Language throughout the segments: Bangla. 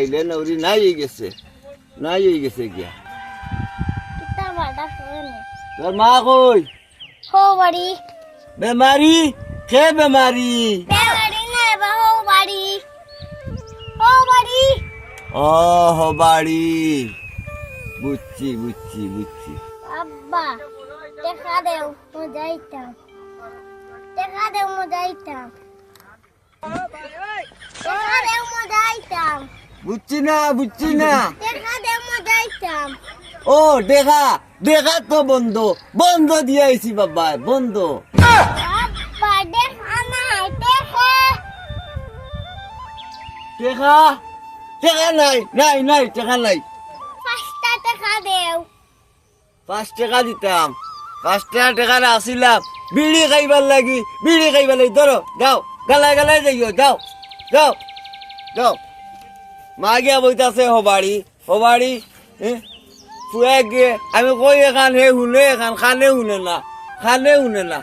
গেলে রে ওই আইলে নৌরি নাই গেছে। নাই গেছে গিয়া। তোর মা কই? হো বাড়ি। বেমারি? কে বেমারি? বে বাড়ি না বা বাড়ি। হো বাড়ি। ও হো বাড়ি। বুঝছি বুঝছি বুঝছি। আব্বা দেখা দেও মো যাইতাম। দেখা দেও মো যাইতাম। দেখা দেও মো যাইতাম। বুঝছি না বুঝছি না ও দেখা দেখা তো বন্ধ বন্ধ দিয়ে আইছি বাবা বন্ধ। দেখা নাই দেখা। নাই নাই নাই নাই। দেখা দেও। পাঁচ টাকা দিতাম। পাঁচ টাকা টাকা আসিলাম। বিড়ি খাইবার লাগি বিড়ি খাইবার লাগি। ধরো যাও গালাই গালাই যাইও যাও যাও যাও। মা গিয়া বইতাছে হবাড়ি হবাড়ি ফুয়ে গিয়ে, আমি কই এখান, হে শুনে এখান, খানে শুনে না, খানে শুনে না।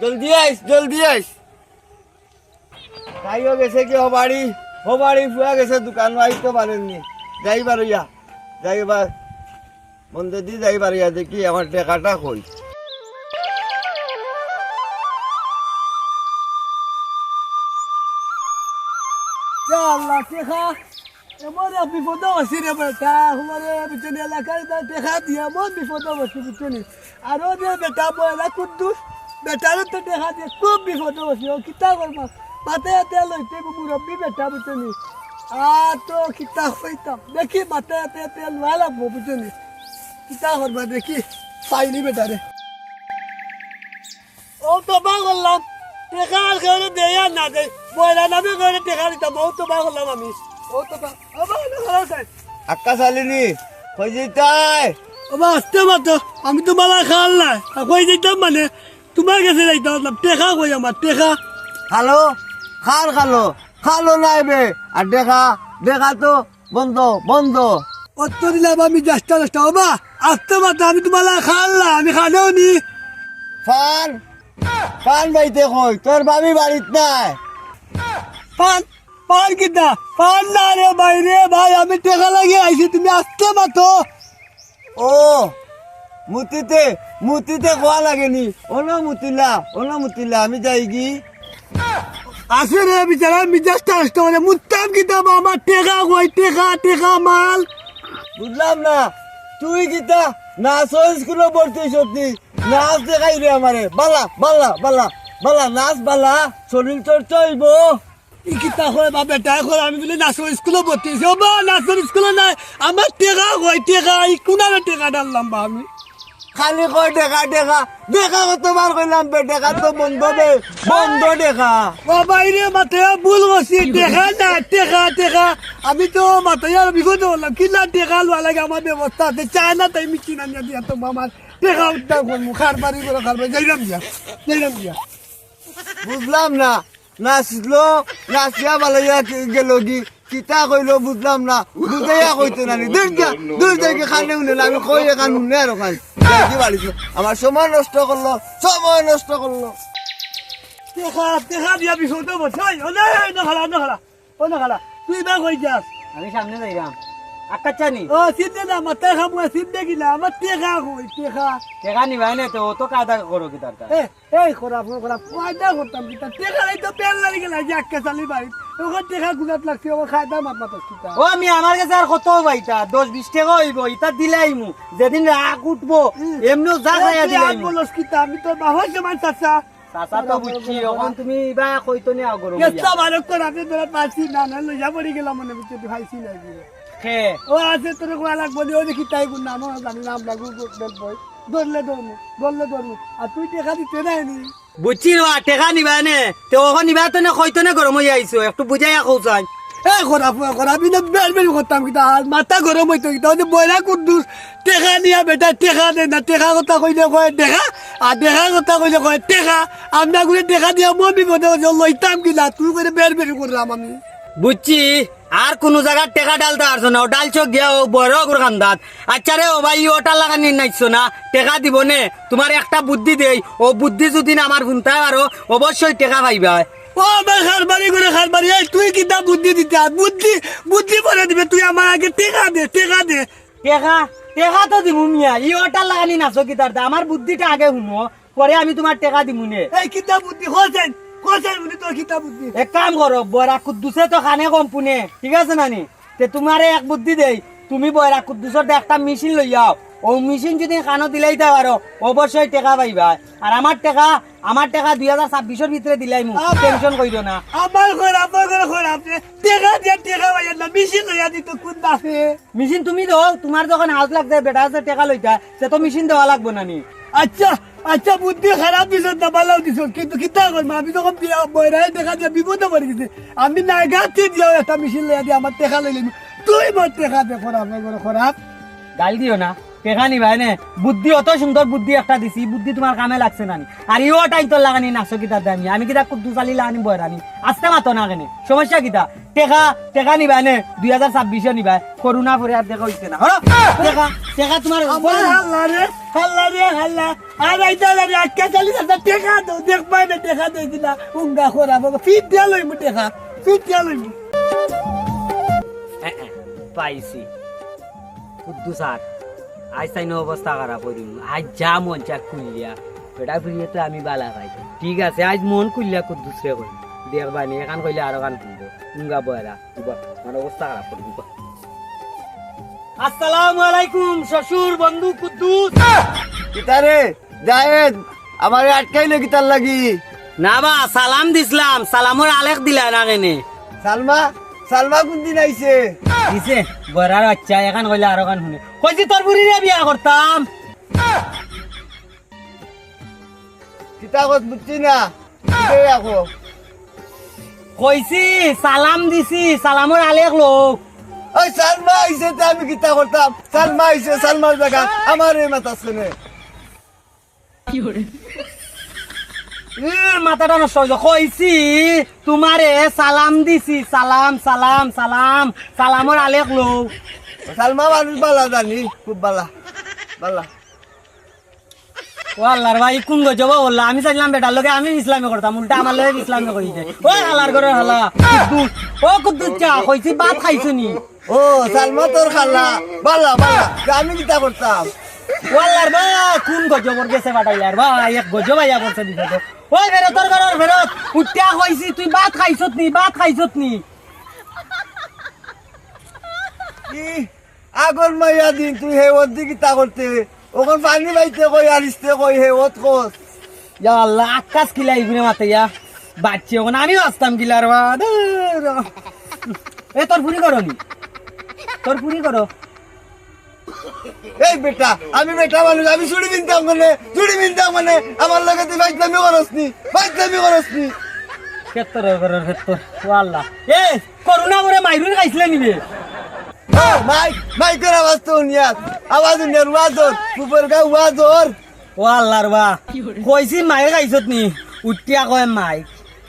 জলদি আইস জলদি আইস। খাইও গেছে কি হবাড়ি হবাড়ি ফুয়া গেছে, দোকান আইতে পারেননি। যাইবার ইয়া, যাইবার বন্ধু দি যাইবার ইয়া দেখি, আমার টাকাটা কই। আল্লাহ, টেকা। এমন বিপদ আছে রে বেটা। আমারে বিচনি এলাকায় টেকা দিয়ে এমন বিপদ বসে বিচনি আরও যে বেটা বয়লা কুদ্দুস, বেটারও তো টেকা দিয়ে খুব বিপদ বসে ও কিতা করবা? মাথায় হাতে লইতে মুরব্বী বেটা বিচনি আর তো কিতা হইতাম দেখি মাথায় হাতে তেল লওয়া লাগবো বুঝলি কিতা করবা দেখি? পাইনি বেটারে। ও তো বা করলাম টেকা আর কেউ দেয়া না দে বয়লা নামে করে টেকা দিতাম ও তো বা করলাম আমি আক্কা চালিনি কই যেতাই ও বা আসতে মাতো আমি তো মালা খাল না কই যেতাম মানে তোমার কাছে যাইতাম টেকা কই আমার টেকা খালো খাল খালো খালো নাই বে আর দেখা দেখা তো বন্ধ বন্ধ অত দিলাম আমি যাস্তা যাস্তা ও বা আসতে মাতো আমি তো মালা খাল না আমি খালেও নি ফান ফান বাইতে কই তোর বাবি বাড়িত নাই। পান পান কিতা পান না রে ভাই রে ভাই, আমি টেকা লাগিয়ে আইছি, তুমি আসতে মাতো ও, মুতিতে মুতিতে খোয়া লাগেনি? ওনো মুতিলা ওনো মুতিলা, আমি যাই কি? আসে রে বিচারা মিজাজটা আসতে মানে মুত্তাম কিতাব আমার টেকা কই? টেকা টেকা মাল। বুঝলাম না। তুই কিতা না নাচ স্কুলে ভর্তি সত্যি নাচ দেখাই রে আমারে। বালা বালা বালা বালা, নাচ, বালা শরীর চর্চা হইব ই কিতা হয় বা বেটা কই আমি বলে নাচর স্কুলে ভর্তি হইছি ও বা নাচর স্কুলে নাই। আমার টেকা কই টেকা, ই কোনারে টেকা ডাললাম বা আমি? খালি কয় দেখা দেখা দেখা কতবার কইলাম বে? দেখা তো বন্ধ বে বন্ধ দেখা ও বাইরে মাথায় ভুল করছি টেকা না টেকা টেকা। আমি তো মাথায় বিপদ বললাম কিনা টেকা লওয়া লাগে আমার ব্যবস্থা আছে। চায় না তাই কিনা নিয়ে দিয়া তো আমার টেকা উদ্ধার করব খার বাড়ি করে খার বাড়ি যাইরাম দিয়া যাইরাম দিয়া বুঝলাম না নাচলো নাচিয়া বালাইয়া গেল কি কিতা কইলো বুঝলাম না। বুঝাইয়া কইতে না নি দূর যা দূর যাই খানে উনে আমি কই এখান উনে আর ওখান আমার সময় নষ্ট করল সময় নষ্ট করল। টেকা টেকা দিয়া বিপদ বলছে ও না না খালা না খালা ও না খালা। তুই না কই যাস? আমি সামনে যাইরাম। আকাচ্ছানি ও চিন্তা না মাথা খামু চিন্তা গিলা আমার টেকা কই টেকা টেকা নিবাই না তো তো কাদা করো কি দরকার এই খরা খরা পয়দা করতাম কিতা টেকা এই তো পেন লাগি গেলা যে আক্কা চালি বাড়ি ওখান টেকা গুলাত লাগছে ও খাইদা মাত মাত কিতা ও আমি আমার কাছে আর কত বাইতা দশ বিশ টাকা হইব ইটা দিলে আইমু যেদিন রাগ উঠবো এমনিও যা খাইয়া দিলে আইমু বলস কিতা আমি তো বাবার সমান চাচা চাচা তো বুঝছি এখন তুমি বা কইতো নি আগর কেসটা ভালো করে আমি ধরে পাচ্ছি না না লইয়া পড়ি গেলাম মনে বুঝতে ভাইছি না খে ও আছে তোর কোয়া লাগবো ও দেখি তাই গুণ নাম জানি নাম লাগু বেল বই। ধরলে ধরমু ধরলে ধরমু। আর তুই টেকা দিতে নাই নি? বুঝছি রা টেকা নিবা নে। তো ওখান নিবা তো না কইতো না গরম হয়ে আইছো একটু বুঝাইয়া কৌচাই এ খরা ফুয়া খরা আমি না বের বের করতাম কিতা আর মাথা গরম হইতো কিতা ওই বয়রা কুদ্দুস। টেকা নিয়া বেটা টেকা দে না টেকা কথা কইলে কয় দেখা আর দেখা কথা কইলে কয় টেকা। আমরা গুলো টেকা দিয়া মই বিপদে লইতাম কিনা তুই করে বের বের করলাম আমি। বুঝছি আর কোন জায়গার টেকা ডালতে পারছ না ও ডালছো গিয়া ও বড় করে খান্দাত আচ্ছা রে ও ভাই ওটা লাগানি নাইছো না? টেকা দিব নে? তোমার একটা বুদ্ধি দেই ও বুদ্ধি যদি না আমার শুনতে পারো অবশ্যই টেকা পাইবা। ও আমার খারবারি করে খারবারি। এই তুই কিতা বুদ্ধি দিতে বুদ্ধি বুদ্ধি বলে দিবে তুই আমার আগে টেকা দে টেকা দে। টেকা টেকা তো দিমু মিয়া। ই ওটা লাগানি নাচো কি তার আমার বুদ্ধিটা আগে শুনো পরে আমি তোমার টেকা দিমু নে। এই কিতা বুদ্ধি? হোসেন হোসেন বলি তোর কিতা বুদ্ধি এক কাম করো বয়রা কুদ্দুসে তো খানে কম পুনে। ঠিক আছে নানি? তে তোমারে এক বুদ্ধি দেই। তুমি বয়রা কুদ্দুসর একটা মেশিন লই যাও ও মেশিন যদি কানো দিলাই দাও আরও অবশ্যই টেকা পাইবা। আর আমার টেকা আমার টেকা দুই হাজার ছাব্বিশের ভিতরে দিলাই মু টেনশন করিও না। আমার ঘর আমার ঘর ঘর আপনি টেকা দিয়ে টেকা পাই না মিশিং লইয়া দিত কোন বাসে মেশিন তুমি দাও তোমার যখন হাউস লাগছে বেটা আছে টেকা লইতা সে তো মেশিন দেওয়া লাগবে নানি। আচ্ছা আচ্ছা বুদ্ধি খারাপ দিছ, না ভালো দিছ। কিন্তু কিতা করব আমি যখন বৈরাই দেখা যায় বিপদে পড়ে গেছে। আমি নাই গাছে দিয়াও একটা মেশিন লইয়া দিয়ে আমার টেকা লইলি তুই মোর টেকা দে খরাপ খারাপ গাল দিও না। টেকা নিবা নে? বুদ্ধি অত সুন্দর বুদ্ধি একটা দিছি বুদ্ধি তোমার কামে লাগছে নানি আর ইও টাইম তোর লাগানি নাচো কিতা দামি আমি কিতা কুদ্দু চালি লাগানি বয়রানি আসতে মাতো না কেনে? সমস্যা কিতা? টেকা টেকা নিবা নে? দুই হাজার ছাব্বিশে নিবা করোনা পরে আর দেখা হইছে না। হলো টেকা টেকা তোমার হাল্লা রে হাল্লা রে হাল্লা। আর আইতা রে আজকে চালি যাচ্ছে টেকা দো দেখ পাই না? টেকা দে দিলা উঙ্গা খারাপ ফিট দিয়া লইমু টেকা। ফিট দিয়া লইমু পাইছি। আজ তাই অবস্থা খারাপ হয়ে দিন আজ যা মন চা খুললিয়া। বেটা ফিরিয়ে তো আমি বালা খাই ঠিক আছে আজ মন খুললিয়া কুদ্দুস রে কই দেখবা নি এখান কইলে আরও গান খুলবো। উঙ্গা বয়রা আমার অবস্থা খারাপ করে দিব আসসালামু আলাইকুম শ্বশুর বন্ধু কুদ্দুস। কিতা রে জায়েদ আমার আটকাইলে কিতার লাগি। না বা সালাম দিছিলাম। সালামর আলেখ দিলা না কেনে। সালমা সালমা কোন দিন আইছে? দিছে বয়রার বাচ্চা এখান কইলে আরও গান শুনে। কইছি তোর বুড়িরে বিয়া করতাম কিতা কত বুঝছি না? কিতাই আকো। কইছি সালাম দিছি সালামর আলেখ লোক। ওই সালমা আইছে তে আমি কিতা করতাম সালমা আইছে সালমার জায়গা আমার এই মাথা শুনে উম, মাথাটা নষ্ট হয়েছে কইছি তোমারে সালাম দিছি। সালাম সালাম সালাম। সালামর আলেখ লোক সালমা মানুষ বালা জানি। খুব বালা। বালা। ও আল্লাহর ভাই কোন গো জবা বললা আমি চাইলাম বেটার লগে আমি ইসলামে করতাম উল্টা আমার লগে ইসলামে করিছে ও হালার করে হালা। ও কুদ্দুস চা কইছি ভাত খাইছো নি? ও সালমা তোর খালা। বালা বালা। আমি কিতা করতাম। ও আল্লাহর ভাই কোন গজবর গেছে পাঠাইলার ভাই এক গজব আইয়া করছে দিছে তো। ওই ফেরত তোর ঘরের ফেরত উঠিয়া কইছি তুই ভাত খাইছত নি ভাত খাইছত নি। আগর মাইয়া দিন তুই হে ওর দিকে তা করতে ওখান পানি বাইতে কই আর ইস্তে কই হে ওত কস ইয়া আল্লাহ আকাশ কিলা ইগুনে মাতে ইয়া? বাচ্চি ওখানে আমিও আসতাম কিলার বা এ তোর পুরি করো নি? তোর পুরি করো এই বেটা আমি বেটা মানুষ আমি চুড়ি বিনতাম মানে চুড়ি বিনতাম মানে আমার লগে তুই বাইতলামি করস নি বাইতলামি করস নি ক্ষেত্র ঘরের ক্ষেত্র ও আল্লাহ। এ করোনা করে মাইরুন খাইছিলে নিবে। ও মাইক মাইকের আওয়াজ তো উনিয়াত আওয়াজ উনিয়ার ওয়াজর উপর গা ওয়াজর ও আল্লাহর বা কইছি মায়ে খাইছত নি উঠিয়া কয় মাই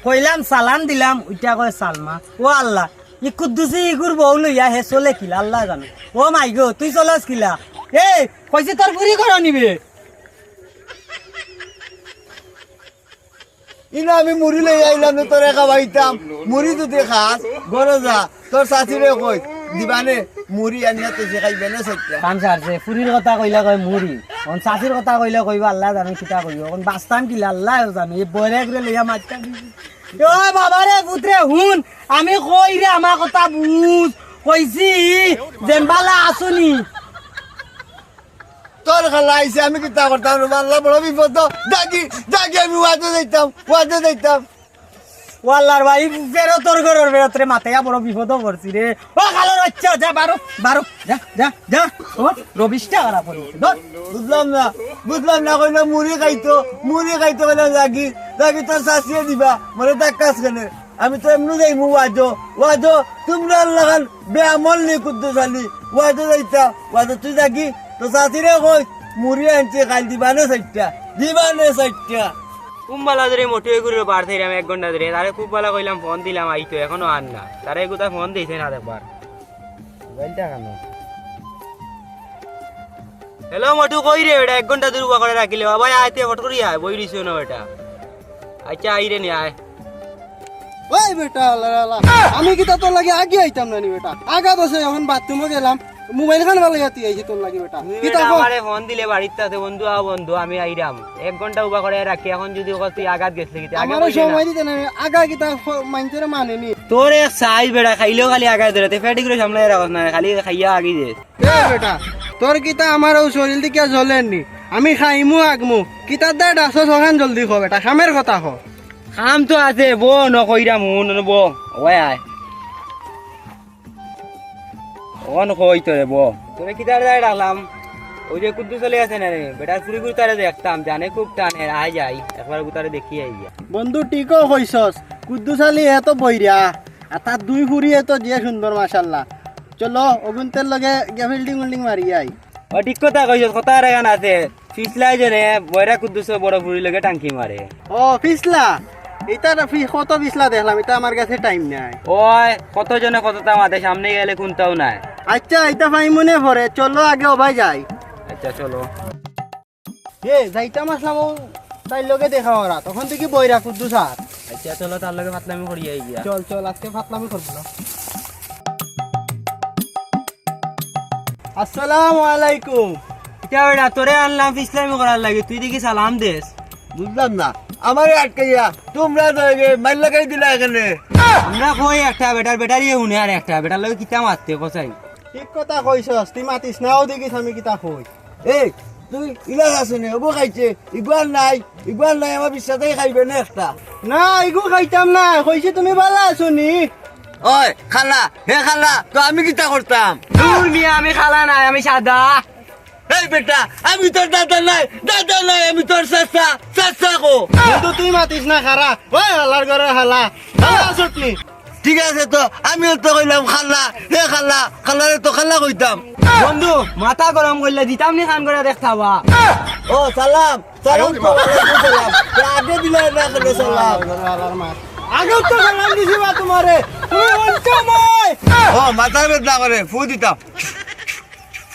কইলাম সালাম দিলাম উঠিয়া কয় সালমা ও আল্লাহ ই কুদ্দুসি ইগুর বউ লইয়া হে চলে কিলা আল্লাহ জানে। ও মাই গো তুই চলাস কিলা? এ কইছি তোর পুরি করো নিবে ইনা আমি মুড়ি লই আইলাম তোর একা বাইতাম মুড়ি যদি খাস গরো যা। তোর শাশুড়ে কই দিবানে মুড়ি আনিয়া তুই খাইবে না সত্যা কাম সারছে ফুরির কথা কইলে কয় মুড়ি। অন চাষির কথা কইলে কইব আল্লাহ জানে কিতা কইব। অন বাস্তান কিলা আল্লাহ জানে। এই বরে করে লইয়া মারতা ও বাবা রে পুত্রে হুন আমি কই রে আমার কথা বুঝ কইছি জেনবালা আসুনি তোর খালা আইছে আমি কিতা করতাম রে আল্লাহ বড় বিপদ দাগি দাগি আমি ওয়াজে যাইতাম ওয়াজে যাইতাম। ওয়াল্লার ভাই ফেরো তোর ঘরের ফেরত রে মাথায় বড় বিপদ পড়ছি রে ও খালোর বাচ্চা যা বারো বারো যা যা যা। ও রবিশটা খারাপ ধর বুঝলাম না বুঝলাম না কইলে মুড়ি খাইতো মুড়ি খাইতো কইলে দাগি দাগি তোর শাশুড়ে দিবা মনে তাক কাজ কেনে? আমি তো এমনি যাই মু ওয়াজো ওয়াজো তোমরা লাগান বেআমল নি কুদ্দু শালি ওয়াজো যাইতা ওয়াজো তুই দাগি তো শাশুড়ে কই মুড়ি আনছে খাই দিবা না সাইটটা দিবা না সাইটটা কুম্বালা ধরে মোটে করে বার থাইলাম এক ঘণ্টা ধরে। তারে খুব ভালো কইলাম ফোন দিলাম আইতো এখনও আন না। তারে কোথা ফোন দিয়েছে না দেখবার হ্যালো মোটু কই রে? এটা এক ঘণ্টা দূর করে রাখিলে। ভাই আইতে ফট করি আয় বই দিছো না এটা আচ্ছা আই রে নি আয়। ওই বেটা আমি কি তা তোর লাগে আগে আইতাম না নি বেটা? আগা বসে যখন বাথরুমে গেলাম মোবাইল খান ভালো ইয়াতি আইছি তোর লাগে বেটা। কি বেটা তা আমারে ফোন দিলে বাড়িতে আছে বন্ধু আ বন্ধু আমি আইরাম। এক ঘণ্টা উবা করে রাখি এখন যদি ওখান তুই আঘাত গেছে কি আগে আমারও সময় দিতে না আগা কি তা মাইনতে মানেনি? তোর এক সাইজ বেড়া খাইলেও খালি আগায় ধরে তে ফেটি করে সামলাই রাখস না খালি খাইয়া আগি দে। বেটা তোর কি কিতা আমারও শরীর দিকে জ্বলেননি? আমি খাইমু আগমু। কিতার দে ডাস সখান জলদি খো বেটা খামের কথা খ কাম তো আছে বো নকইরাম হুন বো আয় অন কই তোরে বো। তোরে কি দাঁড়ে দাঁড়ে রাখলাম ওই যে কুদ্দু চলে আছে না রে বেটার পুরি পুরি তারে দেখতাম জানে খুব টানে আয় যাই একবার গুতারে দেখি আই বন্ধু টিকো কইছস কুদ্দুসালি এত বইরা আর তার দুই ফুরি এত যে সুন্দর মাশাল্লাহ। চলো অগুন্তের লগে গিয়া বিল্ডিং উল্ডিং মারি আই। ও ঠিক কথা কইছস কথা আর গান আছে। ফিসলাই জনে বয়রা কুদ্দুস বড় পুরি লগে টাঙ্কি মারে ও ফিসলা এটা কত দেখলাম এটা আমার কাছে টাইম নাই। ওই কত জনে সামনে গেলে কোনটাও নাই। আচ্ছা এটা ভাই মনে পড়ে চলো আগে ওভাই যাই। আচ্ছা চলো। এ যাইতাম আসলাম তাই লগে দেখা ওরা তখন বইরা কুদ্দুসার আচ্ছা চলো তার লগে ফাতলামি করি আই গিয়া। চল চল আজকে ফাতলামি করব না আসসালামু আলাইকুম। এটা বেটা তোরে আনলাম ফিসলামি করার লাগে তুই দেখি সালাম দেস। বুঝলাম না। আমারে আটকাইয়া তোমরা তো এগে মাইল লাগাই দিলা এখানে। আমরা কই একটা বেটার বেটারই হুনে আর একটা বেটার লগে কিতা মারতে কসাই? ঠিক কথা কইছস তুই মাতিস নাও দেখিস আমি কিতা কই। এই তুই ইলাজ আছে নে ওবো খাইছে ইবার নাই ইবার নাই আমার বিশ্বাসেই খাইবে না একটা। না এগু খাইতাম না কইছি তুমি ভালো আছো নি? ওই খালা হে খালা তো আমি কিতা করতাম? দূর মিয়া আমি খালা নাই আমি সাদা। এই বেটা আমি তোর দাদা নাই দাদা নাই আমি তোর চাচা চাচা কিন্তু তুই মাতিস না খারা। ওই হালার ঘরে হালা। ঠিক আছে তো আমিও তো কইলাম খালা। হে খালা খালারে তো খালা কইতাম। বন্ধু মাথা গরম করলে দিতাম নি খান করে দেখতাবা ও সালাম সালাম তো সালাম। আগে দিলে না করে সালাম? আগে তো সালাম দিছি বা তোমারে। তুমি বলছো মই। ও মাথা বেদনা করে ফু দিতাম।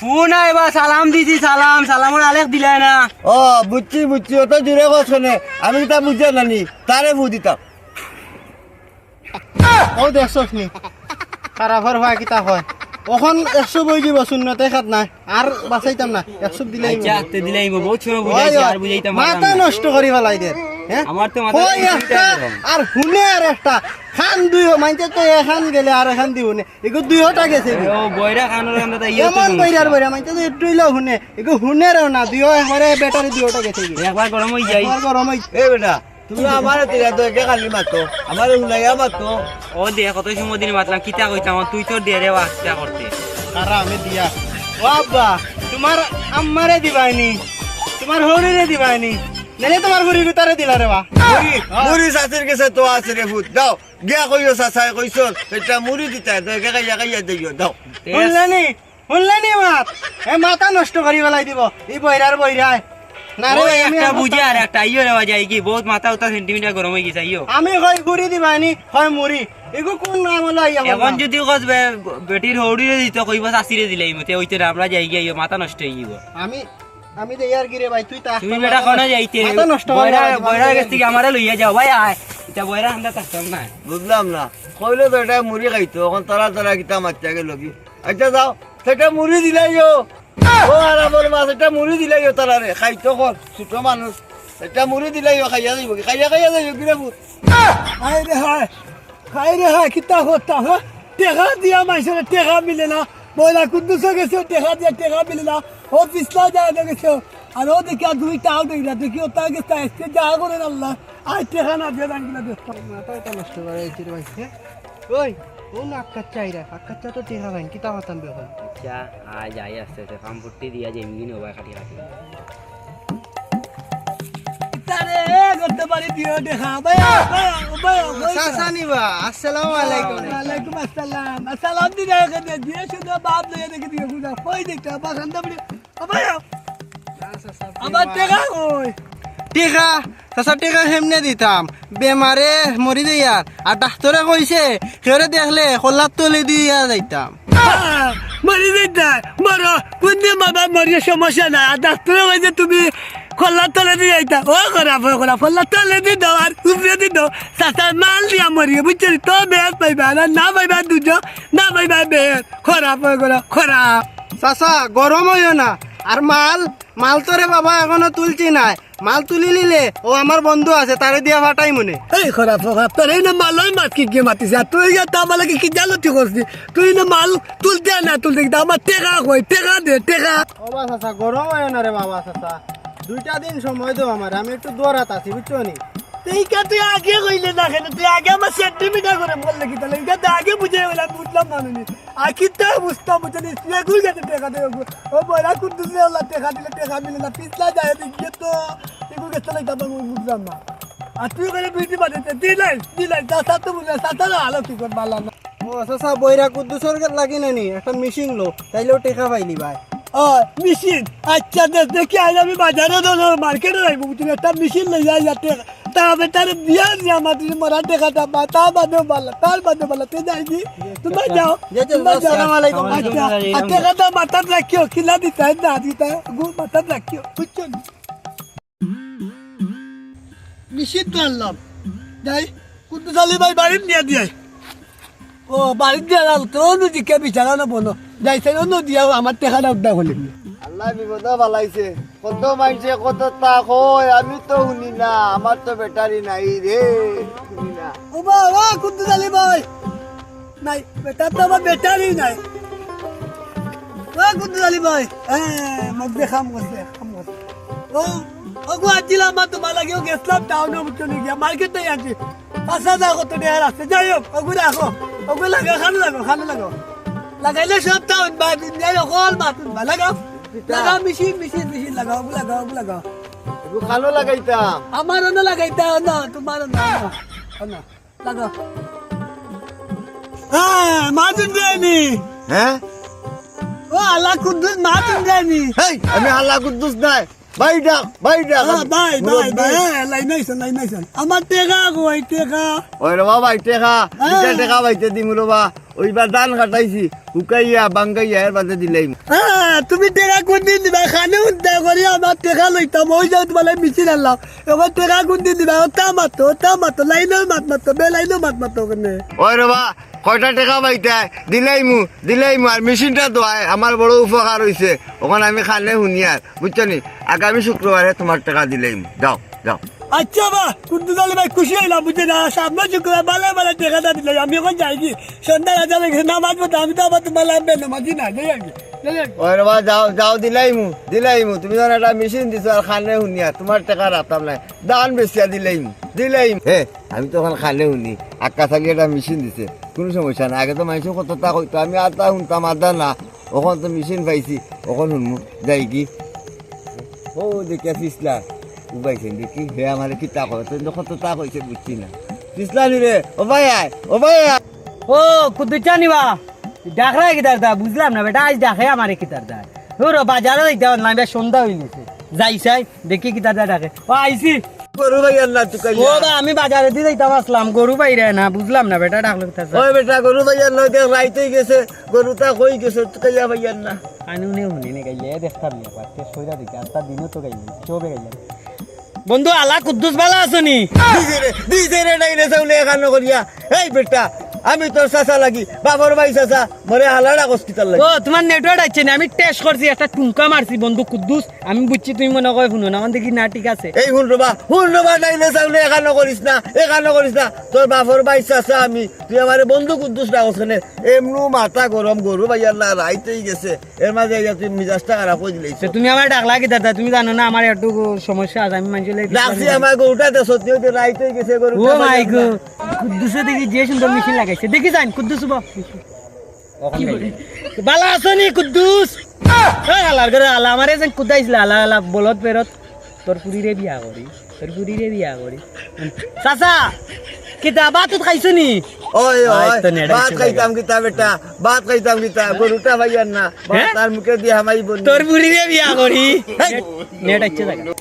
ফোন আইবা সালাম দিছি সালাম। সালামর আলেখ দিলাই না। ও বুঝছি বুঝছি অত কথা নে? আমি তা বুঝে নানি তারে ফু দিতাম ও দেখছস নি? খারাপর হয় কিতা হয়। ওখন একশো বই দিব শূন্যতে খাত নাই। আর বাঁচাইতাম না একশো দিলে আচ্ছা দিলাই বহুত সময় বুঝাইছি আর বুঝাইতাম মাথা নষ্ট করি ফেলাই দে? আমার তো মাথা আর হুনে আর একটা। খান দুই মানছে তো এখান গেলে আর এখান দিব নে। এগো দুইটা গেছে। ও বয়রা খানোর আমরা তাই ইয়ে এমন বইরার বইরা মানছে তো একটু ইলো হুনে। এগো হুনে রেও না দুইও একবারে ব্যাটারি দুইটা গেছে একবার গরম হয়ে যাই। একবার গরম হই। এ বেটা তুমি আমার তিরা তো একে খালি মাতো আমার হুনাইয়া মাতো ও দে কত সময় দিন মাতলাম কিতা কইতাম তুই তো দে রে বাচ্চা করতে। কারা আমি দিয়া। ও আব্বা তোমার আম্মারে দিবাইনি তোমার হরিরে দিবাইনি। নেলে তোমার হরি গুতারে দিলা রে বা মুড়ি চাচির কাছে তো আছে রে ভূত। দাও গিয়া কইও চাচাই কইছ এটা মুড়ি দিতা একে খাইয়া খাইয়া দিও দাও। শুনলেনি শুনলেনি মাত? এ মাথা নষ্ট করি পেলাই দিব। ই বইরার বইরায় আমি একটা এখন- বুঝে আর একটা রেওয়া যায় কি বহুত মাথা উতা সেন্টিমিটার গরম হয়ে গুড়ি দিবানি হয় মুড়ি। এগো কোন নাম হলো আইয়া এখন যদি কস বেটির হৌড়িরে দিত কইব চাষিরে দিলে মতে ওইতে আমরা যাই গিয়ে মাথা নষ্ট হয়ে যাব আমি আমি দে ইয়ার গিরে ভাই তুই তা তুমি বেটা কোনে যাইতে? মাথা নষ্ট বয়রা ফেলাই দিবা। থেকে আমারে লইয়া যাও ভাই আয়। এটা বয়রা হান্দা থাকতাম না। বুঝলাম না। কইলে তো এটা মুড়ি খাইতো এখন তরা তরা কিতা মারতে গেল কি আচ্ছা যাও সেটা মুড়ি দিলাইও ও। আরামর মাছ এটা মুড়ি দিলাইও তারা রে। খাইতো কর ছোট মানুষ। এটা মুড়ি দিলাইও খাইয়া যাইব কি? খাইয়া খাইয়া যাইব কি রে ভূত হাই রে হাই হাই রে হাই কিতা হতা হ্যাঁ টেকা দিয়া মাইছে টেকা মিলে না। বইলা কুদ্দুস গেছে টেকা দিয়া টেকা মিলে না। ও পিছলা যায় না গেছে আর ও দেখি আর দুই টাও দেখি না দেখি ও তা গেছে আজকে যা করে আল্লাহ আর টেকা না দিয়ে দাঁড়িয়ে না দেখো মাথাটা নষ্ট করে এই চির ওই ও না আক্কাচ্চা তো টেকা ভাই কিতা হতাম বেখন আচ্ছা আয় যাই আসতে আসতে ফার্ম দিয়া যে এমনি নেবা খাটি খাটি করতে পারি দিও দেখা ভাইয়া আসসালামু আলাইকুম ওয়ালাইকুম আসসালাম আসসালাম দিনা দিয়ে শুধু বাপ লয়ে দেখি দিয়ে বুঝা কই দেখতে বা টেকা? কই টেকা টেকা হেমনে দিতাম। বেমারে মরি দেয়ার আর। ডাক্তরে কইছে সেরে দেখলে কলার তলে দিয়া যাইতাম। মরি দিতা মরো। কোন দিন বাবা মরিয়ে সমস্যা নাই। আর ডাক্তারে কইছে তুমি তলে দিয়ে আইতাম ও করা ভয় করা খোলা তলে দি দাও আর উপরে দি দাও। মাল দিয়া মরিয়ে বুঝছি? তো বেশ পাইবা। না পাইবা না পাইবা বেশ। খরা ভয় করা খরা চাচা গরম হইও না। আর মাল মাল তো রে বাবা এখনও তুলছি নাই। মাল তুলি নিলে ও আমার বন্ধু আছে তারে দিয়া ফাটাই মনে। এই খরা ফোকা তোর এই না মাল মাত কি গিয়ে মাতিস আর তুই তা মালাকে কি জালতি করছিস? তুই না মাল তুলতে না তুলতে আমার টেকা কই? টেকা দে টেকা। বাবা চাচা গরম হয় না রে বাবা চাচা দুইটা দিন সময় দাও আমার আমি একটু দৌড়াত আছি বুঝছ নি? কা তুই আগে কইলে না কেন? তুই আগে আমার সেন্টিমিটার করে বললে কি তাহলে। এটা আগে বুঝে গেলাম বুঝলাম না আমি। আকি বুঝতাম দে ও বড়া কুন দুসরে ওলা টেকা দিলে তো। বুঝলাম আর তুই করে বিজি বাড়িতে দিলাই দিলাই তা সাথে বুঝলে সাথে আলো কি কর বালা না। ও চাচা বইরা কুদ্দুসর লাগি না নি? একটা মেশিন লো, তাইলেও টেকা পাইলি ভাই। মেশিন আচ্ছা দেখি, আজ আমি বাজারে মার্কেটে যাইব। তুমি একটা মেশিন লই যাই যাতে তা বেটার বিয়া দিয়া মাটি মরা বা তা বাদে বালা তার বাদে বালা তে যাই কি তোমরা যাও তোমরা যাও। আলাইকুম। আচ্ছা আর টেকাটা মাথাত রাখিও খিলা দিতা না দিতা গু মাথাত রাখিও বুঝছ? তো আনলাম যাই কুন্তু সালি ভাই বাড়ির নিয়ে দিয়ে ও বাড়ির দিয়ে তো নদীকে বিচারা না বলো। যাইছে নদী আমার টেকাটা উদ্যা হলে। আল্লাহ বিপদ বালাইছে কত মাইছে কত তা কয় আমি তো শুনি না আমার তো ব্যাটারি নাই রে শুনি না। ও বাবা কুন্তু জালি ভাই? নাই বেটা তো আমার বেটারই নাই। ও কুন্তু জালি ভাই? হ্যাঁ মোক দেখাম করছে খাম করছে ও ও গো আজিলা মা তোমার লাগেও গেছিলাম টাউনে চলে গিয়া মার্কেটে আছি পাঁচ হাজার কত টাকার আছে যাই হোক ওগু রাখো ওগু লাগা খানো লাগো খানো লাগো। মাতুন বা লাগাও। লাগাও মেশিন মেশিন মেশিন লাগাও লাগাও লাগাও এগু খানো লাগাইতাম। আমারও না লাগাইতে না তোমারও না। না লাগাও। হ্যাঁ মাতুন দেয়নি হ্যাঁ ও আল্লাহ কুদ্দুস মাতুন হেই আমি কুদ্দুস নাই। বাই হ্যাঁ নাইছেন নাইছেন আমার টেকা কই টেকা। ভাই টেকা। হ্যাঁ। দুটা টেকা বাইতে দিম রবা ওইবার ধান কাটাইছি হুকাইয়া বাঙ্গাইয়া এর বাদে দিলাই হ্যাঁ তুমি টেকা কোন দিন দিবা খানে উদ্দা করি আমার টেকা লইতাম ওই যাও তোমার মিছিল আনলাম। এবার টেকা কোন দিন দিবা ওটা মাতো ওটা মাতো লাইনের মাত মাতো বে লাইনের মাত মাতো ওখানে ওই রবা কয়টা টাকা পাইতে? দিলাই মু দিলাই মু আর মেশিনটা দোয়ায় আমার বড় উপকার হয়েছে ওখানে আমি খানে শুনিয়ার বুঝছ নি? আগামী শুক্রবারে তোমার টাকা দিলাই মু যাও। যাও। আচ্ছা বা ভাই খুশি হইলাম বুঝে না? সামনে শুক্রবার দিলে আমি এখন যাই কি? সন্ধ্যা রাজা আমি তো আবার তোমার লাগবে না যাই আর যাই আর ওই রবা যাও যাও দিলাই মু দিলাই মু। তুমি যখন একটা মেশিন দিছো আর খানে শুনিয়া তোমার টাকা রাখতাম নাই। দান বেশিয়া দিলাই মু দিলাই মু। হে আমি তো ওখানে খানে শুনি আক্কা থাকি একটা মেশিন দিছে কোনো সমস্যা না আগে তো মানুষ কত তা হইতো আমি আধা শুনতাম আধা না। ওখান তো মেশিন পাইছি ওখান শুনমু যাই কি। ও দেখিয়া ফিসলা উবাইছেন দেখি হে আমার কি কয় তো কত হয়েছে বুঝছি না। ফিসলা রে ও ভাই আয় ও ভাই আয়। ও কুদ্দুচা নিবা ডাকরা কিতার দা বুঝলাম না বেটা আজ ডাকে আমারে কিতার দা। বাজারে বেশ সন্ধ্যা হয়ে গেছে। যাই চাই দেখি কিতার দা ডাকে। ও আইছি। গরু ভাই আল্লাহ ও বা আমি বাজারে দিয়ে যাইতাম আসলাম। গরু বাইরে না বুঝলাম না বেটা ডাকলো কিতার দা। ওই বেটা গরু ভাইয়ার নয় দেখ রাইতেই গেছে গরুটা কই গেছে তুকাইয়া ভাইয়ার না। আমি উনি উনি নে গাইলে দেখতাম না পারতে সইরা আর দিনও তো গাইলে চোবে বন্ধু আলা কুদ্দুস ভালো আসনি দিছে রে দিছে রে নাই রে সাউলে এখানে করিয়া। এই বেটা আমি তোর চাচা লাগি বাবর ভাই চাচা মরে হালাড়া হসপিটাল লাগি। ও তোমার নেটওয়ার্ক আছে না? আমি টেস্ট করছি একটা টুনকা মারছি বন্ধু কুদ্দুস আমি বুঝছি তুমি মনে করে শুনো না দেখি না ঠিক আছে। এই হুন রবা হুন রবা নাই রে সাউলে এখানে করিস না এখানে করিস না। তোর বাবর ভাই চাচা আমি তুই আমারে বন্ধু কুদ্দুস রাখস কেনে এমনু মাথা গরম গরু ভাইয়ার না রাইতেই গেছে। এর মাঝে তুই মিজাজটা খারাপ দিলেই তো তুমি আমার ডাকলা কি দাদা? তুমি জানো না আমার একটু সমস্যা আছে আমি মানুষ রাখছি আমার গরুটা তো সত্যি রাইতেই গেছে গরু ও মাই গো কুদ্দুসে দেখি যে সুন্দর মেশিন লাগাইছে দেখি যান কুদ্দুস বালা? আসনি কুদ্দুস? আলার করে আলা আমারে যেন কুদাইছিল আলা আলা বলত পেরত। তোর পুরীরে বিয়া করি তোর পুরীরে বিয়া করি চাচা কিতা বাতুত খাইছো নি? ওই ওই তো বাত খাইতাম কিতা বেটা বাত খাইতাম কিতা গরুটা ভাইয়ার না? তার মুখে দিয়ে হামাই বলি তোর পুরীরে বিয়া করি নেট জায়গা